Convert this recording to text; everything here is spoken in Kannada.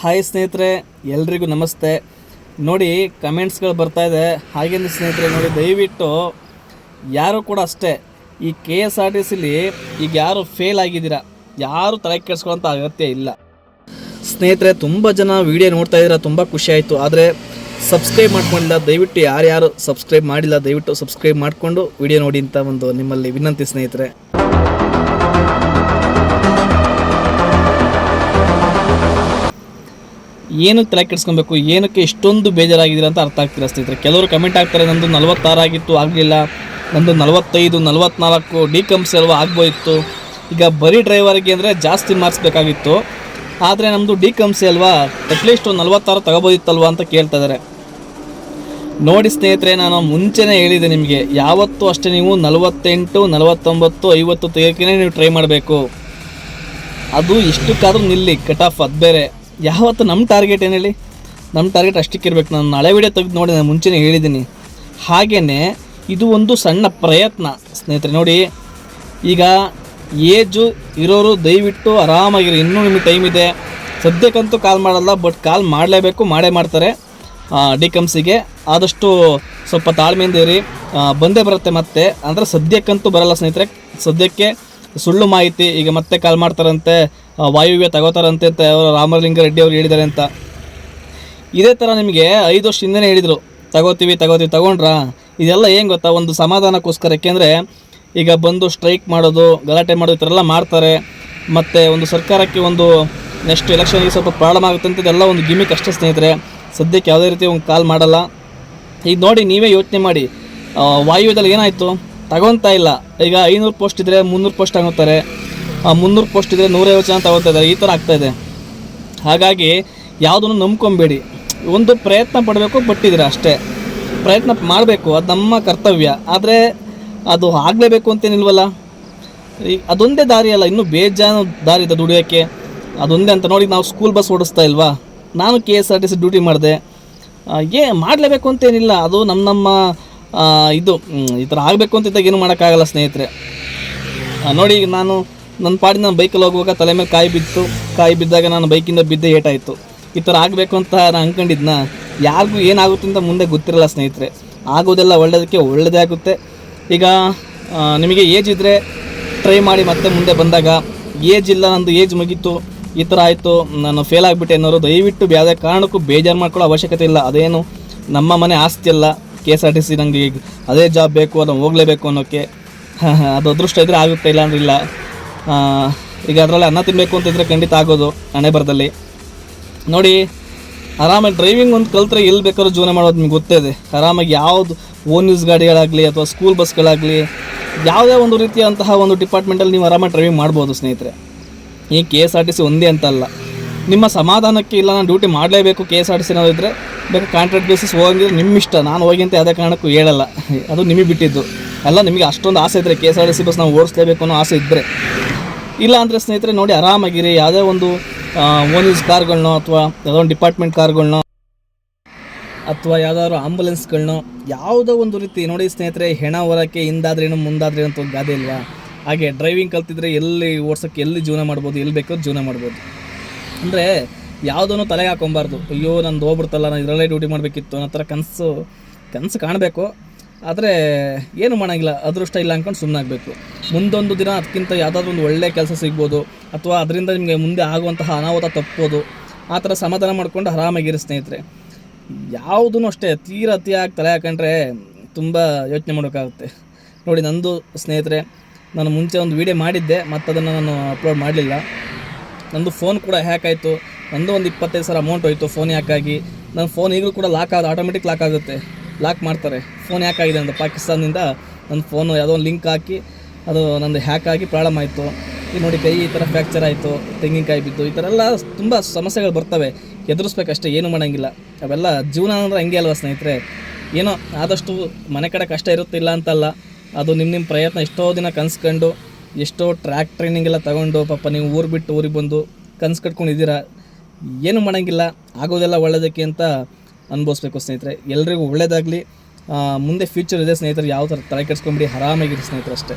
ಹಾಯ್ ಸ್ನೇಹಿತರೆ, ಎಲ್ರಿಗೂ ನಮಸ್ತೆ. ನೋಡಿ ಕಮೆಂಟ್ಸ್ಗಳು ಬರ್ತಾ ಇದೆ. ಹಾಗೇನು ಸ್ನೇಹಿತರೆ, ನೋಡಿ, ದಯವಿಟ್ಟು ಯಾರು ಕೂಡ ಅಷ್ಟೇ, ಈ ಕೆ ಎಸ್ ಆರ್ ಟಿ ಸಿಲಿ ಈಗ ಯಾರು ಫೇಲ್ ಆಗಿದ್ದೀರಾ, ಯಾರು ತಲೆ ಕೆಡಿಸ್ಕೊಳ್ಳೋಂಥ ಅಗತ್ಯ ಇಲ್ಲ. ಸ್ನೇಹಿತರೆ, ತುಂಬ ಜನ ವಿಡಿಯೋ ನೋಡ್ತಾ ಇದ್ದೀರಾ, ತುಂಬ ಖುಷಿ ಆಯಿತು. ಆದರೆ ಸಬ್ಸ್ಕ್ರೈಬ್ ಮಾಡ್ಕೊಂಡಿಲ್ಲ, ದಯವಿಟ್ಟು ಯಾರ್ಯಾರು ಸಬ್ಸ್ಕ್ರೈಬ್ ಮಾಡಿಲ್ಲ, ದಯವಿಟ್ಟು ಸಬ್ಸ್ಕ್ರೈಬ್ ಮಾಡಿಕೊಂಡು ವಿಡಿಯೋ ನೋಡಿ ಅಂತ ಒಂದು ನಿಮ್ಮಲ್ಲಿ ವಿನಂತಿ ಸ್ನೇಹಿತರೆ. ಏನು ತಲೆ ಕೆಡಿಸ್ಕೊಬೇಕು, ಏನಕ್ಕೆ ಇಷ್ಟೊಂದು ಬೇಜಾರಾಗಿದ್ದೀರ ಅಂತ ಅರ್ಥ ಆಗ್ತಿರ ಸ್ನೇಹಿತರೆ. ಕೆಲವರು ಕಮೆಂಟ್ ಆಗ್ತಾರೆ ನಂದು ನಲವತ್ತಾರಾಗಿತ್ತು, ಆಗಲಿಲ್ಲ. ನಂದು ನಲವತ್ತೈದು, ನಲವತ್ನಾಲ್ಕು ಡಿ ಕಂಪ್ಸ್ ಅಲ್ವಾ ಆಗ್ಬೋಯಿತ್ತು ಈಗ ಬರೀ ಡ್ರೈವರ್ಗೆ ಅಂದರೆ ಜಾಸ್ತಿ ಮಾರ್ಕ್ಸ್ ಬೇಕಾಗಿತ್ತು. ಆದರೆ ನಮ್ಮದು ಡಿ ಕಮ್ಸಿ ಅಲ್ವಾ ಅಟ್ಲೀಸ್ಟ್ ಒಂದು ನಲವತ್ತಾರು ತಗೋಬೋದಿತ್ತಲ್ವಾ ಅಂತ ಕೇಳ್ತಾ ಇದ್ದಾರೆ. ನೋಡಿ ಸ್ನೇಹಿತರೆ, ನಾನು ಮುಂಚೆನೇ ಹೇಳಿದೆ ನಿಮಗೆ, ಯಾವತ್ತೂ ಅಷ್ಟೇ ನೀವು ನಲವತ್ತೆಂಟು, ನಲವತ್ತೊಂಬತ್ತು, ಐವತ್ತು ತೆಗೋಕೆ ನೀವು ಟ್ರೈ ಮಾಡಬೇಕು. ಅದು ಇಷ್ಟಕ್ಕಾದರೂ ನಿಲ್ಲಿ ಕಟ್ ಆಫ್ ಅದು ಬೇರೆ. ಯಾವತ್ತು ನಮ್ಮ ಟಾರ್ಗೆಟ್ ಏನು ಹೇಳಿ? ನಮ್ಮ ಟಾರ್ಗೆಟ್ ಅಷ್ಟಕ್ಕೆ ಇರಬೇಕು. ನಾನು ನಾಳೆ ವಿಡಿಯೋ ತೆಗೆದು ನೋಡಿ, ನಾನು ಮುಂಚೆನೇ ಹೇಳಿದ್ದೀನಿ ಹಾಗೆಯೇ ಇದು ಒಂದು ಸಣ್ಣ ಪ್ರಯತ್ನ ಸ್ನೇಹಿತರೆ. ನೋಡಿ, ಈಗ ಏಜು ಇರೋರು ದಯವಿಟ್ಟು ಆರಾಮಾಗಿರಿ. ಇನ್ನೂ ನಿಮಗೆ ಟೈಮ್ ಇದೆ. ಸದ್ಯಕ್ಕಂತೂ ಕಾಲ್ ಮಾಡಲ್ಲ ಬಟ್ ಕಾಲ್ ಮಾಡಲೇಬೇಕು, ಮಾಡೇ ಮಾಡ್ತಾರೆ. ಡಿ ಕಮ್ಸಿಗೆ ಆದಷ್ಟು ಸ್ವಲ್ಪ ತಾಳ್ಮೆಯಿಂದ ಇರಿ. ಬಂದೇ ಬರುತ್ತೆ ಮತ್ತೆ. ಅಂದರೆ ಸದ್ಯಕ್ಕಂತೂ ಬರಲ್ಲ ಸ್ನೇಹಿತರೆ. ಸದ್ಯಕ್ಕೆ ಸುಳ್ಳು ಮಾಹಿತಿ, ಈಗ ಮತ್ತೆ ಕಾಲ್ ಮಾಡ್ತಾರಂತೆ. ವಾಯುವ್ಯ ತಗೋತಾರಂತೆ ಅಂತ ಅವರು ರಾಮಲಿಂಗ ರೆಡ್ಡಿ ಅವರು ಹೇಳಿದ್ದಾರೆ ಅಂತ. ಇದೇ ಥರ ನಿಮಗೆ ಐದು ವರ್ಷ ಹಿಂದೆನೇ ಹೇಳಿದರು, ತಗೋತೀವಿ ತಗೋತೀವಿ, ತಗೊಂಡ್ರಾ? ಇದೆಲ್ಲ ಏನು ಗೊತ್ತಾ? ಒಂದು ಸಮಾಧಾನಕ್ಕೋಸ್ಕರ, ಯಾಕೆಂದರೆ ಈಗ ಬಂದು ಸ್ಟ್ರೈಕ್ ಮಾಡೋದು, ಗಲಾಟೆ ಮಾಡೋದು ಈ ಥರ ಎಲ್ಲ ಮಾಡ್ತಾರೆ. ಮತ್ತು ಒಂದು ಸರ್ಕಾರಕ್ಕೆ ಒಂದು ನೆಕ್ಸ್ಟ್ ಎಲೆಕ್ಷನ್ಗೆ ಸ್ವಲ್ಪ ಪ್ರಾಬ್ಲಮ್ ಆಗುತ್ತೆ ಅಂತ ಇದೆಲ್ಲ ಒಂದು ಗಿಮಿಕ್ ಅಷ್ಟೇ, ಸ್ನೇಹಿತರೆ. ಸದ್ಯಕ್ಕೆ ಯಾವುದೇ ರೀತಿ ಒಂದು ಕಾಲ್ ಮಾಡಲ್ಲ. ಈಗ ನೋಡಿ, ನೀವೇ ಯೋಚನೆ ಮಾಡಿ. ವಾಯುವ್ಯದಲ್ಲಿ ಏನಾಯಿತು? ತಗೊತಾ ಇಲ್ಲ. ಈಗ ಐನೂರು ಪೋಸ್ಟ್ ಇದ್ದರೆ ಮುನ್ನೂರು ಪೋಸ್ಟ್ ತಗೋತಾರೆ. ಮುನ್ನೂರು ಪೋಸ್ಟ್ ಇದ್ದರೆ ನೂರೈವತ್ತು ಜನ ತಗೋತಾ ಇದ್ದಾರೆ. ಈ ಥರ ಇದೆ. ಹಾಗಾಗಿ ಯಾವುದನ್ನು ನಂಬ್ಕೊಬೇಡಿ. ಒಂದು ಪ್ರಯತ್ನ ಪಡಬೇಕು, ಪಟ್ಟಿದ್ದೀರ ಅಷ್ಟೇ. ಪ್ರಯತ್ನ ಮಾಡಬೇಕು, ಅದು ನಮ್ಮ ಕರ್ತವ್ಯ. ಆದರೆ ಅದು ಆಗಲೇಬೇಕು ಅಂತೇನಿಲ್ವಲ್ಲ? ಈ ಅದೊಂದೇ ದಾರಿ ಅಲ್ಲ, ಇನ್ನೂ ಬೇಜಾನು ದಾರಿ ಇದೆ ದುಡಿಯೋಕ್ಕೆ ಅದೊಂದೇ ಅಂತ ನೋಡಿ ನಾವು ಸ್ಕೂಲ್ ಬಸ್ ಓಡಿಸ್ತಾ ಇಲ್ವಾ? ನಾನು K S R T C duty ಮಾಡಿದೆ. ಏ, ಮಾಡಲೇಬೇಕು ಅಂತೇನಿಲ್ಲ. ಅದು ನಮ್ಮ ನಮ್ಮ ಇದು ಈ ಥರ ಆಗಬೇಕು ಅಂತ ಇದ್ದಾಗ ಏನು ಮಾಡೋಕ್ಕಾಗಲ್ಲ ಸ್ನೇಹಿತರೆ. ನೋಡಿ ನಾನು ನನ್ನ ಪಾಡಿ ನಾನು ಬೈಕಲ್ಲಿ ಹೋಗುವಾಗ ತಲೆ ಮೇಲೆ ಕಾಯಿ ಬಿತ್ತು. ಕಾಯಿ ಬಿದ್ದಾಗ ನಾನು ಬೈಕಿಂದ ಬಿದ್ದೆ ಏಟಾಯಿತು. ಈ ಥರ ಆಗಬೇಕು ಅಂತ ನಾನು ಅಂದ್ಕೊಂಡಿದ್ನ ಯಾರಿಗೂ ಏನಾಗುತ್ತೆ ಅಂತ ಮುಂದೆ ಗೊತ್ತಿರಲ್ಲ ಸ್ನೇಹಿತರೆ. ಆಗೋದೆಲ್ಲ ಒಳ್ಳೆಯದಕ್ಕೆ ಒಳ್ಳೆಯದೇ ಆಗುತ್ತೆ. ಈಗ ನಿಮಗೆ ಏಜ್ ಇದ್ದರೆ ಟ್ರೈ ಮಾಡಿ ಮತ್ತೆ ಮುಂದೆ ಬಂದಾಗ. ಏಜ್ ಇಲ್ಲ, ನಂದು ಏಜ್ ಮುಗೀತು. ಈ ಥರ ಆಯಿತು. ನಾನು ಫೇಲ್ ಆಗಿಬಿಟ್ಟೆ ಅನ್ನೋರು ದಯವಿಟ್ಟು ಯಾವುದೇ ಕಾರಣಕ್ಕೂ ಬೇಜಾರು ಮಾಡ್ಕೊಳ್ಳೋ ಅವಶ್ಯಕತೆ ಇಲ್ಲ. ಅದೇನು ನಮ್ಮ ಮನೆ ಆಸ್ತಿ ಅಲ್ಲ. K S R T C ನನಗೆ ಅದೇ ಜಾಬ್ ಬೇಕು, ಅದನ್ನು ಹೋಗಲೇಬೇಕು ಅನ್ನೋಕ್ಕೆ ಅದು ಅದೃಷ್ಟ ಇದ್ದರೆ ಆಗುತ್ತೆ ಇಲ್ಲ ಅಂದ್ರೆ ಇಲ್ಲ. ಈಗ ಅದರಲ್ಲಿ ಅನ್ನ ತಿನ್ನಬೇಕು ಅಂತಿದ್ರೆ ಖಂಡಿತ ಆಗೋದು ಹಣೆ ಬರದಲ್ಲಿ ನೋಡಿ, ಆರಾಮಾಗಿ ಡ್ರೈವಿಂಗ್ ಒಂದು ಕಲ್ತ್ರೆ ಎಲ್ಲಿ ಬೇಕಾದ್ರೂ ಜೀವನ ಮಾಡೋದು ನಿಮ್ಗೆ ಗೊತ್ತೇ ಇದೆ. ಆರಾಮಾಗಿ ಯಾವುದು ಓನ್ ಯೂಸ್ ಗಾಡಿಗಳಾಗಲಿ ಅಥವಾ ಸ್ಕೂಲ್ ಬಸ್ಗಳಾಗಲಿ ಯಾವುದೇ ಒಂದು ರೀತಿಯಂತಹ ಒಂದು ಡಿಪಾರ್ಟ್ಮೆಂಟಲ್ಲಿ ನೀವು ಆರಾಮಾಗಿ ಡ್ರೈವಿಂಗ್ ಮಾಡ್ಬೋದು ಸ್ನೇಹಿತರೆ. ಈ K S R T C ಒಂದೇ ಅಂತಲ್ಲ ನಿಮ್ಮ ಸಮಾಧಾನಕ್ಕೆ ಇಲ್ಲ, ನಾನು ಡ್ಯೂಟಿ ಮಾಡಲೇಬೇಕು K S R T C ಇದ್ದರೆ ಬೇಕಾ ಕಾಂಟ್ರಾಕ್ಟ್ ಬೇಸಿಸ್ ಹೋಗಿದ್ರೆ ನಿಮ್ಮ ಇಷ್ಟ ನಾನು ಹೋಗಿ ಅಂತ ಯಾವುದೇ ಕಾರಣಕ್ಕೂ ಹೇಳಲ್ಲ. ಅದು ನಿಮಗೆ ಬಿಟ್ಟಿದ್ದು. ಎಲ್ಲ ನಿಮಗೆ ಅಷ್ಟೊಂದು ಆಸೆ ಇದ್ದರೆ K S R T C bus ನಾವು ಓಡಿಸ್ಲೇಬೇಕು ಅನ್ನೋ ಆಸೆ ಇದ್ದರೆ ಇಲ್ಲ ಅಂದರೆ ಸ್ನೇಹಿತರೆ, ನೋಡಿ ಆರಾಮಾಗಿರಿ. ಯಾವುದೇ ಒಂದು ಓನ್ ಯೂಸ್ ಕಾರ್ಗಳನ್ನೋ ಅಥವಾ ಯಾವುದೋ ಒಂದು ಡಿಪಾರ್ಟ್ಮೆಂಟ್ ಕಾರ್ಗಳನ್ನೋ ಅಥವಾ ಯಾವುದಾದ್ರು ಆಂಬುಲೆನ್ಸ್ಗಳನ್ನೋ ಯಾವುದೋ ಒಂದು ರೀತಿ, ನೋಡಿ ಸ್ನೇಹಿತರೆ, ಹೆಣ ಹೊರಕ್ಕೆ ಹಿಂದಾದ್ರೇನು ಮುಂದಾದ್ರೇನು ಅಂತ ಗಾದೆ ಇಲ್ಲ ಹಾಗೆ ಡ್ರೈವಿಂಗ್ ಕಲ್ತಿದ್ರೆ ಎಲ್ಲಿ ಓಡ್ಸೋಕ್ಕೆ ಎಲ್ಲಿ ಜೀವನ ಮಾಡ್ಬೋದು, ಎಲ್ಲಿ ಬೇಕಾದ್ರೂ ಜೀವನ ಮಾಡ್ಬೋದು. ಅಂದರೆ ಯಾವುದನ್ನು ತಲೆಗೆ ಹಾಕೊಬಾರ್ದು. ಅಯ್ಯೋ, ನಂದು ಹೋಗ್ಬಿಡ್ತಲ್ಲ, ನಾನು ಇದರಲ್ಲೇ ಡ್ಯೂಟಿ ಮಾಡಬೇಕಿತ್ತು ಅನ್ನೋ ಥರ ಕನಸು ಕನಸು ಕಾಣಬೇಕು. ಆದರೆ ಏನು ಮಾಡೋಂಗಿಲ್ಲ, ಅದೃಷ್ಟ ಇಲ್ಲ ಅಂದ್ಕೊಂಡು ಸುಮ್ಮನಾಗಬೇಕು ಮುಂದೊಂದು ದಿನ ಅದಕ್ಕಿಂತ ಯಾವುದಾದ್ರೂ ಒಂದು ಒಳ್ಳೆಯ ಕೆಲಸ ಸಿಗ್ಬೋದು, ಅಥವಾ ಅದರಿಂದ ನಿಮಗೆ ಮುಂದೆ ಆಗುವಂತಹ ಅನಾಹುತ ತಪ್ಬೋದು ಆ ಥರ ಸಮಾಧಾನ ಮಾಡ್ಕೊಂಡು ಆರಾಮಾಗಿರಿ ಸ್ನೇಹಿತರೆ. ಯಾವುದೂ ಅಷ್ಟೇ, ತೀರ ಅತಿಯಾಗಿ ತಲೆ ಹಾಕೊಂಡ್ರೆ ತುಂಬ ಯೋಚನೆ ಮಾಡೋಕ್ಕಾಗುತ್ತೆ. ನೋಡಿ, ನಂದು ಸ್ನೇಹಿತರೆ, ನಾನು ಮುಂಚೆ ಒಂದು ವೀಡಿಯೋ ಮಾಡಿದ್ದೆ ಮತ್ತು ಅದನ್ನು ನಾನು ಅಪ್ಲೋಡ್ ಮಾಡಲಿಲ್ಲ. ನಂದು ಫೋನ್ ಕೂಡ ಹ್ಯಾಕ್ ಆಯಿತು. ನಂದು ಒಂದು ಇಪ್ಪತ್ತೈದು ಸಾವಿರ ಅಮೌಂಟ್ ಹೋಯಿತು ಫೋನ್ ಹ್ಯಾಕ್ ಆಗಿ. ನನ್ನ ಫೋನ್ ಈಗಲೂ ಕೂಡ ಲಾಕ್ ಆದ ಆಟೋಮೆಟಿಕ್ ಲಾಕ್ ಆಗುತ್ತೆ. ಲಾಕ್ ಮಾಡ್ತಾರೆ. ಫೋನ್ ಯಾಕಾಗಿದೆ ಅಂತ ಪಾಕಿಸ್ತಾನದಿಂದ ನನ್ನ ಫೋನು ಯಾವುದೋ ಒಂದು ಲಿಂಕ್ ಹಾಕಿ, ಅದು ನಂದು ಹ್ಯಾಕ್ ಆಗಿ ಪ್ರಾಬ್ಲಮ್ ಆಯಿತು. ಈಗ ನೋಡಿ ಕೈ ಈ ಥರ ಫ್ರ್ಯಾಕ್ಚರ್ ಆಯಿತು, ತೆಂಗಿನಕಾಯಿ ಬಿದ್ದು, ಈ ಥರ ಎಲ್ಲ ತುಂಬ ಸಮಸ್ಯೆಗಳು ಬರ್ತವೆ. ಎದುರಿಸ್ಬೇಕಷ್ಟೇ, ಏನು ಮಾಡೋಂಗಿಲ್ಲ. ಅವೆಲ್ಲ ಜೀವನ ಅಂದರೆ ಹಂಗೆ ಅಲ್ವಾ ಸ್ನೇಹಿತರೆ? ಏನೋ ಆದಷ್ಟು ಮನೆ ಕಡೆ ಕಷ್ಟ ಇರುತ್ತಿಲ್ಲ ಅಂತಲ್ಲ, ಅದು ನಿಮ್ಮ ನಿಮ್ಮ ಪ್ರಯತ್ನ ಎಷ್ಟೋ ದಿನ ಕನ್ಸ್ಕೊಂಡು, ಎಷ್ಟೋ ಟ್ರ್ಯಾಕ್ ಟ್ರೈನಿಂಗ್ ಎಲ್ಲ ತಗೊಂಡು, ಪಾಪ ನೀವು ಊರು ಬಿಟ್ಟು ಊರಿಗೆ ಬಂದು ಕನ್ಸು ಕಟ್ಕೊಂಡಿದ್ದೀರಾ? ಏನು ಮಾಡೋಂಗಿಲ್ಲ, ಆಗೋದೆಲ್ಲ ಒಳ್ಳೆಯದಕ್ಕೆ ಅಂತ ಅನುಭವಿಸ್ಬೇಕು ಸ್ನೇಹಿತರೆ. ಎಲ್ರಿಗೂ ಒಳ್ಳೇದಾಗಲಿ. ಮುಂದೆ ಫ್ಯೂಚರ್ ಇದೆ ಸ್ನೇಹಿತರು ಯಾವ ಥರ ತಲೆ ಕೆಡಿಸ್ಕೊಂಬಿಡಿ, ಆರಾಮಾಗಿರಿ ಸ್ನೇಹಿತರು ಅಷ್ಟೇ.